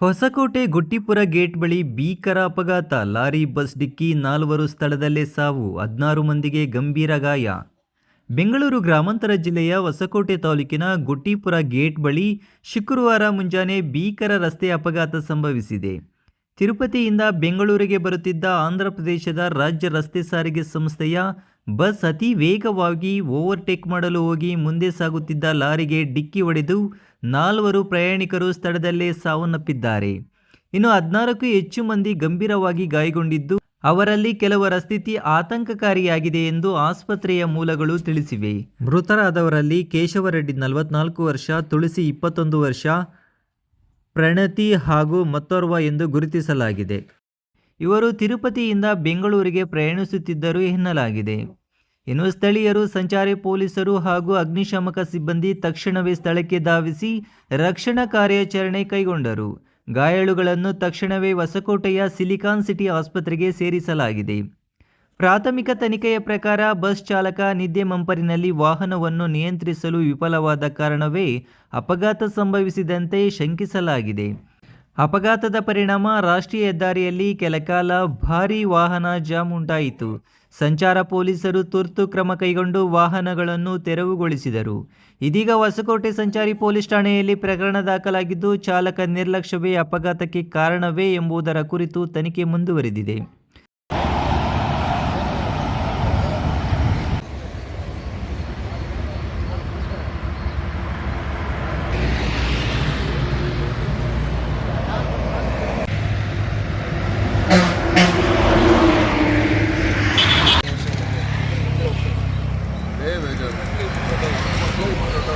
Hosakote ಗುಟ್ಟಿಪುರ gate ಬಳಿ ಭೀಕರ ಅಪಘಾತ. ಲಾರಿ, ಬಸ್, ಡಿಕ್ಕಿ ನಾಲ್ವರು ಸ್ಥಳದಲ್ಲೇ ಸಾವು. ಹದಿನಾರು ಮಂದಿಗೆ ಗಂಭೀರ ಗಾಯ. ಬೆಂಗಳೂರು ಗ್ರಾಮಾಂತರ ಜಿಲ್ಲೆಯ ಹೊಸಕೋಟೆ ತಾಲೂಕಿನ ಗುಟ್ಟಿಪುರ ಗೇಟ್ ಬಳಿ ಶುಕ್ರವಾರ ಮುಂಜಾನೆ ಭೀಕರ ರಸ್ತೆ ಅಪಘಾತ ಸಂಭವಿಸಿದೆ. ತಿರುಪತಿಯಿಂದ ಬೆಂಗಳೂರಿಗೆ ಬರುತ್ತಿದ್ದ ಆಂಧ್ರಪ್ರದೇಶದ ರಾಜ್ಯ ರಸ್ತೆ ಸಾರಿಗೆ ಸಂಸ್ಥೆಯ ಬಸ್ ಅತಿ ವೇಗವಾಗಿ ಓವರ್ಟೇಕ್ ಮಾಡಲು ಹೋಗಿ ಮುಂದೆ ಸಾಗುತ್ತಿದ್ದ ಲಾರಿಗೆ ಡಿಕ್ಕಿ ಹೊಡೆದು ನಾಲ್ವರು ಪ್ರಯಾಣಿಕರು ಸ್ಥಳದಲ್ಲೇ ಸಾವನ್ನಪ್ಪಿದ್ದಾರೆ. ಇನ್ನು ಹದಿನಾರಕ್ಕೂ ಹೆಚ್ಚು ಮಂದಿ ಗಂಭೀರವಾಗಿ ಗಾಯಗೊಂಡಿದ್ದು ಅವರಲ್ಲಿ ಕೆಲವರ ಸ್ಥಿತಿ ಆತಂಕಕಾರಿಯಾಗಿದೆ ಎಂದು ಆಸ್ಪತ್ರೆಯ ಮೂಲಗಳು ತಿಳಿಸಿವೆ. ಮೃತರಾದವರಲ್ಲಿ ಕೇಶವರೆಡ್ಡಿ ನಲವತ್ನಾಲ್ಕು ವರ್ಷ ತುಳಸಿ ಇಪ್ಪತ್ತೊಂದು ವರ್ಷ ಪ್ರಣತಿ ಹಾಗೂ ಮತ್ತೋರ್ವ ಎಂದು ಗುರುತಿಸಲಾಗಿದೆ. ಇವರು ತಿರುಪತಿಯಿಂದ ಬೆಂಗಳೂರಿಗೆ ಪ್ರಯಾಣಿಸುತ್ತಿದ್ದರು ಎನ್ನಲಾಗಿದೆ. ಇನ್ನು ಸ್ಥಳೀಯರು, ಸಂಚಾರಿ ಪೊಲೀಸರು ಹಾಗೂ ಅಗ್ನಿಶಾಮಕ ಸಿಬ್ಬಂದಿ ತಕ್ಷಣವೇ ಸ್ಥಳಕ್ಕೆ ಧಾವಿಸಿ ರಕ್ಷಣಾ ಕಾರ್ಯಾಚರಣೆ ಕೈಗೊಂಡರು. ಗಾಯಾಳುಗಳನ್ನು ತಕ್ಷಣವೇ ಹೊಸಕೋಟೆಯ ಸಿಲಿಕಾನ್ ಸಿಟಿ ಆಸ್ಪತ್ರೆಗೆ ಸೇರಿಸಲಾಗಿದೆ. ಪ್ರಾಥಮಿಕ ತನಿಖೆಯ ಪ್ರಕಾರ ಬಸ್ ಚಾಲಕ ನಿದ್ದೆ ಮಂಪರಿನಲ್ಲಿ ವಾಹನವನ್ನು ನಿಯಂತ್ರಿಸಲು ವಿಫಲವಾದ ಕಾರಣವೇ ಅಪಘಾತ ಸಂಭವಿಸಿದಂತೆ ಶಂಕಿಸಲಾಗಿದೆ. ಅಪಘಾತದ ಪರಿಣಾಮ ರಾಷ್ಟ್ರೀಯ ಹೆದ್ದಾರಿಯಲ್ಲಿ ಕೆಲಕಾಲ ಭಾರೀ ವಾಹನ ಜಾಮ್ ಉಂಟಾಯಿತು. ಸಂಚಾರ ಪೊಲೀಸರು ತುರ್ತು ಕ್ರಮ ಕೈಗೊಂಡು ವಾಹನಗಳನ್ನು ತೆರವುಗೊಳಿಸಿದರು. ಇದೀಗ ಹೊಸಕೋಟೆ ಸಂಚಾರಿ ಪೊಲೀಸ್ ಠಾಣೆಯಲ್ಲಿ ಪ್ರಕರಣ ದಾಖಲಾಗಿದ್ದು, ಚಾಲಕ ನಿರ್ಲಕ್ಷ್ಯವೇ ಅಪಘಾತಕ್ಕೆ ಕಾರಣವೇ ಎಂಬುದರ ಕುರಿತು ತನಿಖೆ ಮುಂದುವರೆದಿದೆ. جميل